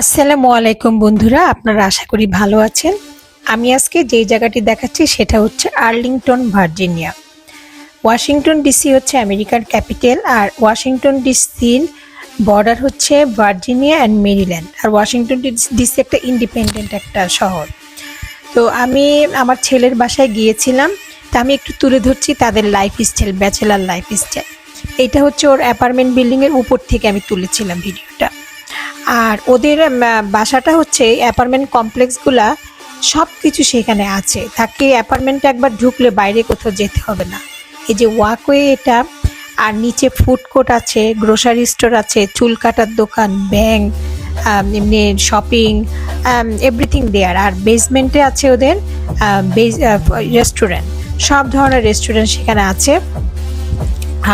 আসসালামু আলাইকুম বন্ধুরা, আপনারা আশা করি ভালো আছেন। আমি আজকে যেই জায়গাটি দেখাচ্ছি সেটা হচ্ছে আর্লিংটন, ভার্জিনিয়া। ওয়াশিংটন ডিসি হচ্ছে আমেরিকার ক্যাপিটাল আর ওয়াশিংটন ডিসির বর্ডার হচ্ছে ভার্জিনিয়া অ্যান্ড মেরিল্যান্ড। আর ওয়াশিংটন ডিসি একটা ইন্ডিপেন্ডেন্ট একটা শহর। তো আমি আমার ছেলের বাসায় গিয়েছিলাম, তা আমি একটু তুলে ধরছি তাদের life style bachelor life style এটা হচ্ছে ওর অ্যাপার্টমেন্ট বিল্ডিংয়ের উপর থেকে আমি তুলেছিলাম ভিডিওটা আর ওদের বাসাটা হচ্ছে অ্যাপার্টমেন্ট কমপ্লেক্সগুলা সব কিছু সেখানে আছে। তাকে অ্যাপার্টমেন্টে একবার ঢুকলে বাইরে কোথাও যেতে হবে না। এই যে ওয়াকওয়ে এটা, আর নিচে ফুড কোর্ট আছে, গ্রোসারি স্টোর আছে, চুল কাটার দোকান ব্যাংক এমনি শপিং এভরিথিং দেয়ার। আর বেসমেন্টে আছে ওদের রেস্টুরেন্ট। সব ধরনের রেস্টুরেন্ট সেখানে আছে।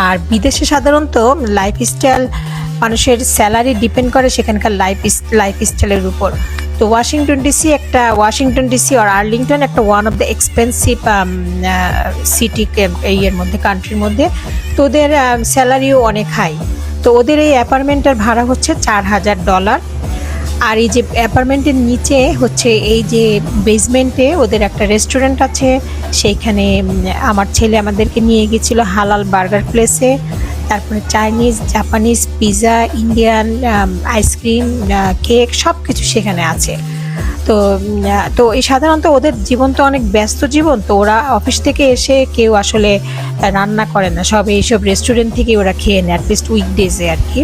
আর বিদেশে সাধারণত লাইফস্টাইল মানুষের স্যালারি ডিপেন্ড করে সেখানকার লাইফ লাইফ স্টাইলের উপর। তো ওয়াশিংটন ডিসি একটা ওয়াশিংটন ডিসি আর আর্লিংটন একটা one of the expensive city ইয়ের মধ্যে কান্ট্রির মধ্যে। তো ওদের স্যালারিও অনেক হাই তো ওদের এই অ্যাপার্টমেন্টের ভাড়া হচ্ছে চার হাজার ডলার আর এই যে অ্যাপার্টমেন্টের নিচে হচ্ছে এই যে বেসমেন্টে ওদের একটা রেস্টুরেন্ট আছে। সেইখানে আমার ছেলে আমাদেরকে নিয়ে গেছিল হালাল বার্গার প্লেসে। তারপরে Chinese, Japanese pizza Indian ice cream cake সব কিছু সেখানে আছে। তো তো এই সাধারণত ওদের জীবন তো অনেক ব্যস্ত জীবন, তো ওরা অফিস থেকে এসে কেউ আসলে রান্না করে না। সব এইসব রেস্টুরেন্ট থেকে ওরা খেয়ে নেয় অ্যাটলিস্ট উইকডেজে আর কি।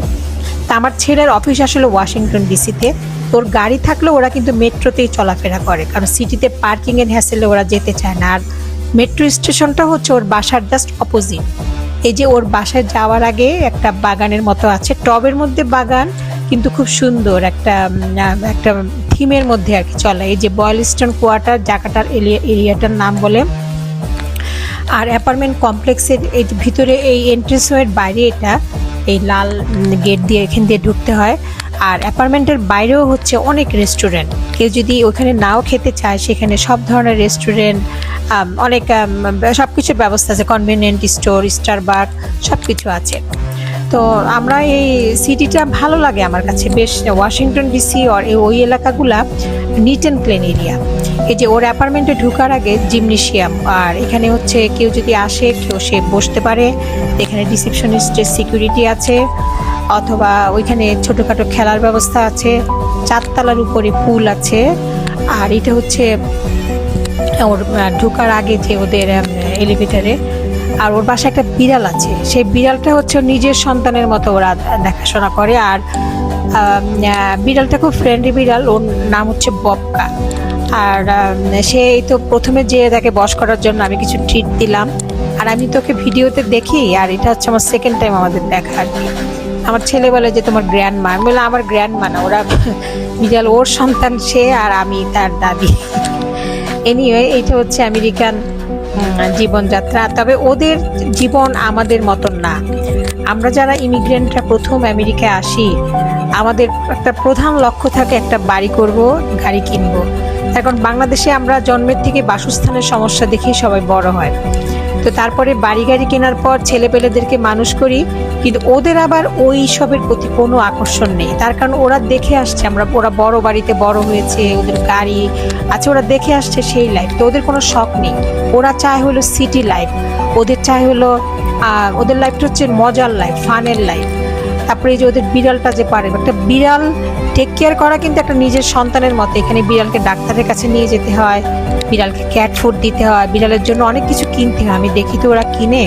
তা আমার ছেলের অফিস আসলে ওয়াশিংটন ডিসিতে। তোর গাড়ি থাকলে ওরা কিন্তু মেট্রোতেই চলাফেরা করে, কারণ সিটিতে পার্কিং পার্কিংয়ের হ্যাসেলে ওরা যেতে চায় না। আর মেট্রো স্টেশনটা হচ্ছে ওর বাসার জাস্ট অপোজিট এই যে ওর বাসায় যাওয়ার আগে একটা বাগানের মতো আছে, টবের মধ্যে বাগান, কিন্তু খুব সুন্দর একটা একটা থিমের মধ্যে আর কি চলে। এই যে বয়েলস্টন কোয়ার্টার জায়গাটার এরিয়াটার নাম বলে। আর অ্যাপার্টমেন্ট কমপ্লেক্সের এই ভিতরে এই এন্ট্রেন্স ওয়ের বাইরে এটা এই লাল গেট দিয়ে এখান দিয়ে ঢুকতে হয়। আর অ্যাপার্টমেন্টের বাইরেও হচ্ছে অনেক রেস্টুরেন্ট। কেউ যদি ওখানে নাও খেতে চায়, সেখানে সব ধরনের রেস্টুরেন্ট অনেক সব কিছুর ব্যবস্থা আছে। কনভেনিয়েন্ট স্টোর, স্টারবাক সব কিছু আছে। তো আমরা এই সিটিটা ভালো লাগে আমার কাছে। বেশ, ওয়াশিংটন ডিসি আর ওই এলাকাগুলা নিট অ্যান্ড ক্লিন এরিয়া এই যে ওর অ্যাপার্টমেন্টে ঢোকার আগে জিমনেশিয়াম আর এখানে হচ্ছে কেউ যদি আসে কেউ সে বসতে পারে। এখানে রিসেপশনিস্টের সিকিউরিটি আছে, অথবা ওইখানে ছোটোখাটো খেলার ব্যবস্থা আছে, চারতলার উপরে পুল আছে। আর এটা হচ্ছে ওর ঢোকার আগে যে ওদের এলিভেটারে আর ওর বাসায় একটা বিড়াল আছে। সেই বিড়ালটা হচ্ছে নিজের সন্তানের মতো ওরা দেখাশোনা করে। আর বিড়ালটা খুব ফ্রেন্ডলি বিড়াল, ওর নাম হচ্ছে ববকা আর সে তো প্রথমে যে তাকে বস করার জন্য আমি কিছু ট্রিট দিলাম। আর আমি তোকে ভিডিওতে দেখি, আর এটা হচ্ছে আমার সেকেন্ড টাইম আমাদের দেখা। আর কি, আমার ছেলে বলে যে তোমার গ্র্যান্ড মা আমি বললাম, আমার গ্র্যান্ড মা না, ওরা বিড়াল ওর সন্তান সে আর আমি তার দাদি। এনিওয়ে এইটা হচ্ছে আমেরিকান জীবনযাত্রা। তবে ওদের জীবন আমাদের মতন না। আমরা যারা ইমিগ্রেন্টরা প্রথম আমেরিকায় আসি আমাদের একটা প্রধান লক্ষ্য থাকে, একটা বাড়ি করব, গাড়ি কিনবো। এখন বাংলাদেশে আমরা জন্মের থেকে বাসস্থানের সমস্যা দেখেই সবাই বড় হয়। তো তারপরে বাড়ি, গাড়ি কেনার পর ছেলেপেলেদেরকে মানুষ করি, কিন্তু ওদের আবার ওই সবের প্রতি কোনো আকর্ষণ নেই। তার কারণ ওরা দেখে আসছে, আমরা, ওরা বড় বাড়িতে বড় হয়েছে, ওদের গাড়ি আছে, ওরা দেখে আসছে সেই লাইফ তো ওদের কোনো শখ নেই। ওরা চায় হলো সিটি লাইফ ওদের চায় হলো ওদের লাইফটা হচ্ছে মজার লাইফ ফানের লাইফ তারপরে এই যে ওদের বিড়ালটা যে পারে, একটা বিড়াল টেক কেয়ার করা কিন্তু একটা নিজের সন্তানের মতো। এখানে বিড়ালকে ডাক্তারের কাছে নিয়ে যেতে হয়, বিড়ালকে ক্যাট ফুড দিতে হয়, বিড়ালের জন্য অনেক কিছু কিনতে হয়। আমি দেখি তো ওরা কিনে।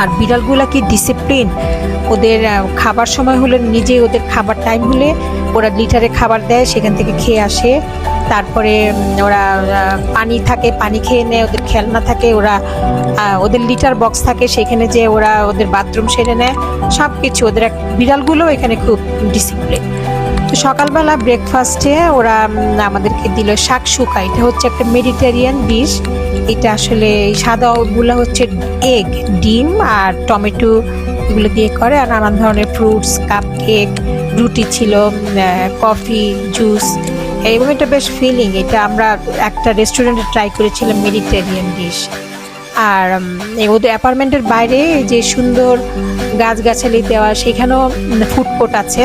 আর বিড়ালগুলা কি ডিসিপ্লিন ওদের খাবার সময় হলে নিজে ওদের খাবার টাইম হলে ওরা লিটারে খাবার দেয়, সেখান থেকে খেয়ে আসে। তারপরে ওরা পানি থাকে, পানি খেয়ে নেয় ওদের খেলনা থাকে, ওরা ওদের লিটার বক্স থাকে, সেখানে যে ওরা ওদের বাথরুম সেরে নেয় সব কিছু ওদের এক বিড়ালগুলো এখানে খুব ডিসিপ্লিন তো সকালবেলা ব্রেকফাস্টে ওরা আমাদেরকে দিল শাক শুকা। এটা হচ্ছে একটা মেডিটেরিয়ান ডিশ এটা আসলে এই সাদা ওগুলো হচ্ছে এগ ডিম আর টমেটো এগুলো দিয়ে করে, আর নানান ধরনের ফ্রুটস কাপ কেক রুটি ছিল কফি জুস এবং একটা বেশ ফিলিং এটা আমরা একটা রেস্টুরেন্টে ট্রাই করেছিলাম মেডিটেরিয়ান ডিশ আর এই ওদের অ্যাপার্টমেন্টের বাইরে যে সুন্দর গাছগাছালি দেওয়া, সেখানেও ফুড কোর্ট আছে।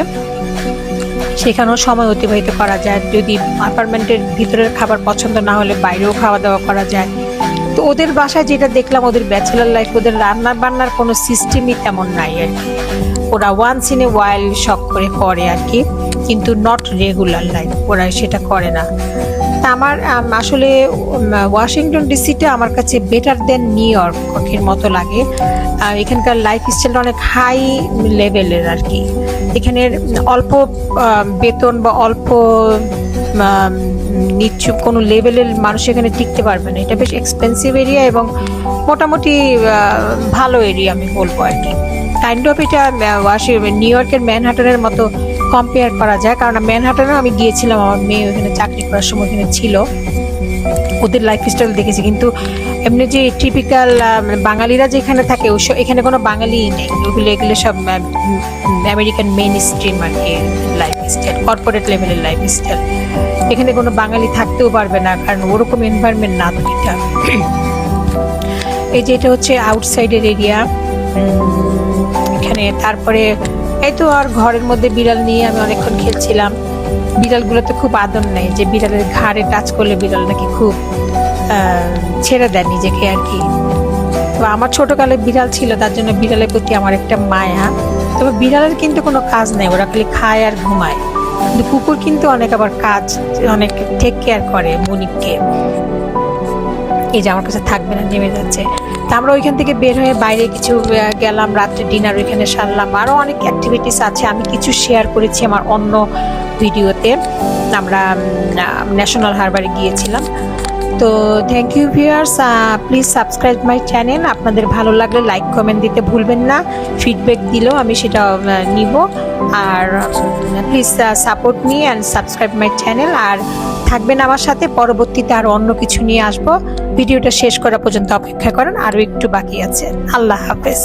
সেখানেও সময় অতিবাহিত করা যায়। যদি অ্যাপার্টমেন্টের ভিতরের খাবার পছন্দ না হলে বাইরেও খাওয়া দাওয়া করা যায়। তো ওদের বাসায় যেটা দেখলাম, ওদের ব্যাচেলার লাইফ ওদের রান্না বান্নার কোনো সিস্টেমই তেমন নাই আর কি। ওরা ওয়ান্স ইন এ ওয়াইল শখ করে করে আর কি, কিন্তু নট রেগুলার লাইফ ওরা সেটা করে না। তা আমার আসলে ওয়াশিংটন ডিসিটা আমার কাছে বেটার দেন নিউ ইয়র্কের মতো লাগে। এখানকার লাইফ স্টাইলটা অনেক হাই লেভেলের আর কি। এখানের অল্প বেতন বা অল্প আম, কোনো লেভেলের মানুষ এখানে টিকতে পারবে না। এটা বেশ এক্সপেন্সিভ এরিয়া এবং মোটামুটি ভালো এরিয়া আমি বলব আর কি। কাইন্ড অফ এটা ওয়াশি নিউ ইয়র্কের ম্যানহাটনের মতো কম্পেয়ার করা যায়। কারণ ম্যানহাটনেও আমি গিয়েছিলাম আমার মেয়ে ওখানে চাকরি করার সময় ওখানে ছিল। ওদের লাইফ স্টাইল দেখেছি, কিন্তু এমনি যে টিপিক্যাল বাঙালিরা যেখানে থাকে ওসব এখানে কোনো বাঙালি নেই। ওগুলো এগুলো সব আমেরিকান মেন স্ট্রিম আর কি লাইফ স্টাইল কর্পোরেট লেভেলের লাইফ স্টাইল এখানে কোনো বাঙালি থাকতেও পারবে না, কারণ ওরকম এনভায়রনমেন্ট না তো এটা। এই যে এটা হচ্ছে আউটসাইডের এরিয়া এখানে তারপরে, এই তো আর ঘরের মধ্যে বিড়াল নিয়ে আমি অনেকক্ষণ খেলছিলাম। বিড়ালগুলোতে খুব আদর নেই যে বিড়ালের ঘাড়ে টাচ করলে বিড়াল নাকি খুব ছেড়ে দেয় নিজেকে আর কি। তো আমার ছোটকালে বিড়াল ছিল, তার জন্য বিড়ালের প্রতি আমার একটা মায়া। তবে বিড়ালের কিন্তু কোনো কাজ নেই, ওরা খালি খায় আর ঘুমায়। কিন্তু কুকুর কিন্তু অনেক আবার কাজ, অনেক টেক কেয়ার করে মনিককে এই যে আমার কাছে থাকবে না, নেমে যাচ্ছে। তা আমরা ওইখান থেকে বের হয়ে বাইরে কিছু গেলাম, রাত্রে ডিনার ওইখানে সারলাম। আরও অনেক অ্যাক্টিভিটিস আছে, আমি কিছু শেয়ার করেছি আমার অন্য ভিডিওতে আমরা ন্যাশনাল হারবারে গিয়েছিলাম। তো thank you viewers please subscribe my channel আপনাদের ভালো লাগলে লাইক কমেন্ট দিতে ভুলবেন না। ফিডব্যাক দিলেও আমি সেটা নিব। আর please support me and subscribe my channel আর থাকবেন আমার সাথে, পরবর্তীতে আরও অন্য কিছু নিয়ে আসব। ভিডিওটা শেষ করা পর্যন্ত অপেক্ষা করেন। আরও একটু বাকি আছে। আল্লাহ হাফেজ।